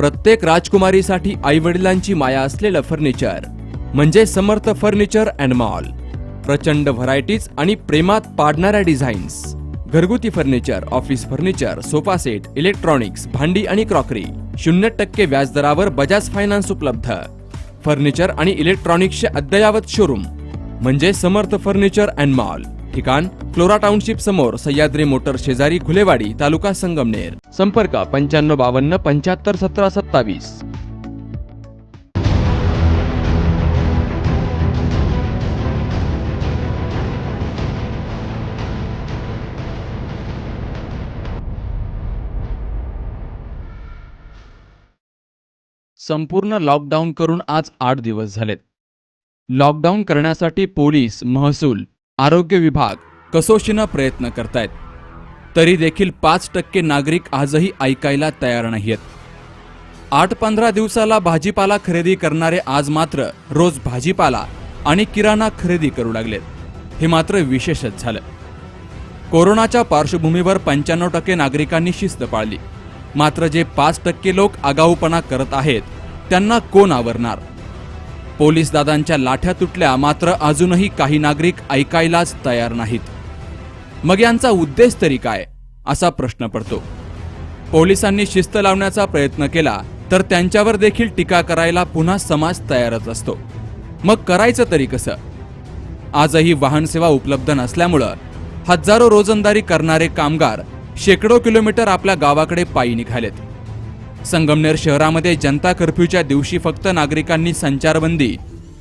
प्रत्येक राजकुमारीसाठी आई वडिलांची माया असलेलं फर्निचर म्हणजे समर्थ फर्निचर अँड मॉल. प्रचंड व्हरायटीज आणि प्रेमात पाडणाऱ्या डिझाईन्स. घरगुती furniture office furniture sofa set electronics भांडी आणि क्रॉकरी. शून्य टक्के व्याजदरावर बजाज फायनान्स उपलब्ध. फर्निचर आणि इलेक्ट्रॉनिक्सचे अद्ययावत शोरूम म्हणजे समर्थ फर्निचर अँड मॉल. ठिकाण फ्लोरा टाउनशिप समोर सह्याद्री मोटर शेजारी खुलेवाडी तालुका संगमनेर. संपर्क पंच्याण्णव बावन्न पंच्याहत्तर सतरा सत्तावीस. संपूर्ण लॉकडाऊन करून आज आठ दिवस झालेत. लॉकडाऊन करण्यासाठी पोलीस महसूल आरोग्य विभाग कसोशीनं प्रयत्न करतायत. तरी देखील पाच टक्के नागरिक आजही ऐकायला तयार नाहीत आठ पंधरा दिवसाला भाजीपाला खरेदी करणारे आज मात्र रोज भाजीपाला आणि किराणा खरेदी करू लागलेत. हे मात्र विशेषच झालं. कोरोनाच्या पार्श्वभूमीवर पंच्याण्णव टक्के नागरिकांनी शिस्त पाळली. मात्र जे पाच टक्के लोक आगाऊपणा करत आहेत त्यांना कोण आवरणार? पोलीस दादांच्या लाठ्या तुटल्या मात्र अजूनही काही नागरिक ऐकायलाच तयार नाहीत. मग यांचा उद्देश तरी काय? असा प्रश्न पडतो. पोलिसांनी शिस्त लावण्याचा प्रयत्न केला तर त्यांच्यावर देखील टीका करायला पुन्हा समाज तयारच असतो. मग करायचं तरी कसं? आजही वाहनसेवा उपलब्ध नसल्यामुळं हजारो रोजंदारी करणारे कामगार शेकडो किलोमीटर आपल्या गावाकडे पायी निघालेत. संगमनेर शहरामध्ये जनता कर्फ्यूच्या दिवशी फक्त नागरिकांनी संचारबंदी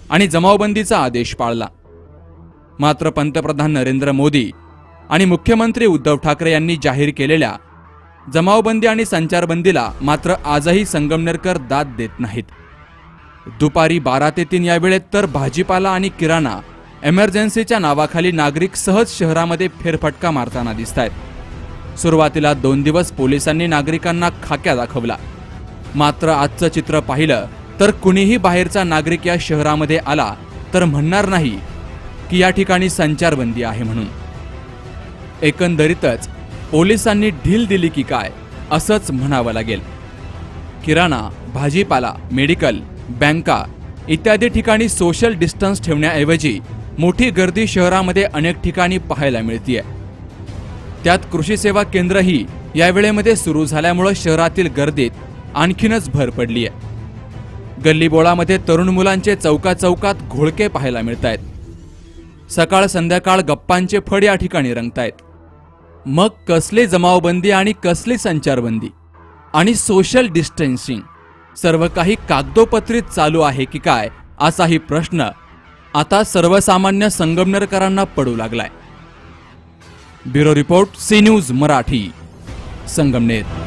आणि जमावबंदीचा आदेश पाळला. मात्र पंतप्रधान नरेंद्र मोदी आणि मुख्यमंत्री उद्धव ठाकरे यांनी जाहीर केलेल्या जमावबंदी आणि संचारबंदीला मात्र आजही संगमनेरकर दाद देत नाहीत. दुपारी बारा ते तीन या वेळेत तर भाजीपाला आणि किराणा एमर्जन्सीच्या नावाखाली नागरिक सहज शहरामध्ये फेरफटका मारताना दिसत आहेत सुरुवातीला दोन दिवस पोलिसांनी नागरिकांना खाक्या दाखवला. मात्र आजचं चित्र पाहिलं तर कुणीही बाहेरचा नागरिक या शहरामध्ये आला तर म्हणणार नाही की या ठिकाणी संचारबंदी आहे म्हणून. एकंदरीतच पोलिसांनी ढील दिली की काय असंच म्हणावं लागेल. किराणा भाजीपाला मेडिकल बँका इत्यादी ठिकाणी सोशल डिस्टन्स ठेवण्याऐवजी मोठी गर्दी शहरामध्ये अनेक ठिकाणी पाहायला मिळतीये. त्यात कृषी सेवा केंद्रही या वेळेमध्ये सुरू झाल्यामुळं शहरातील गर्दीत आणखीनच भर पडली आहे. गल्लीबोळामध्ये तरुण मुलांचे चौका चौकात घोळके पाहायला मिळत आहेत सकाळ संध्याकाळ गप्पांचे फड या ठिकाणी रंगतायत. मग कसली जमावबंदी आणि कसली संचारबंदी? आणि सोशल डिस्टन्सिंग सर्व काही कागदोपत्रीत चालू आहे की काय? असाही प्रश्न आता सर्वसामान्य संगमनेरकरांना पडू लागलाय. Bureau report C news Marathi Sangamner.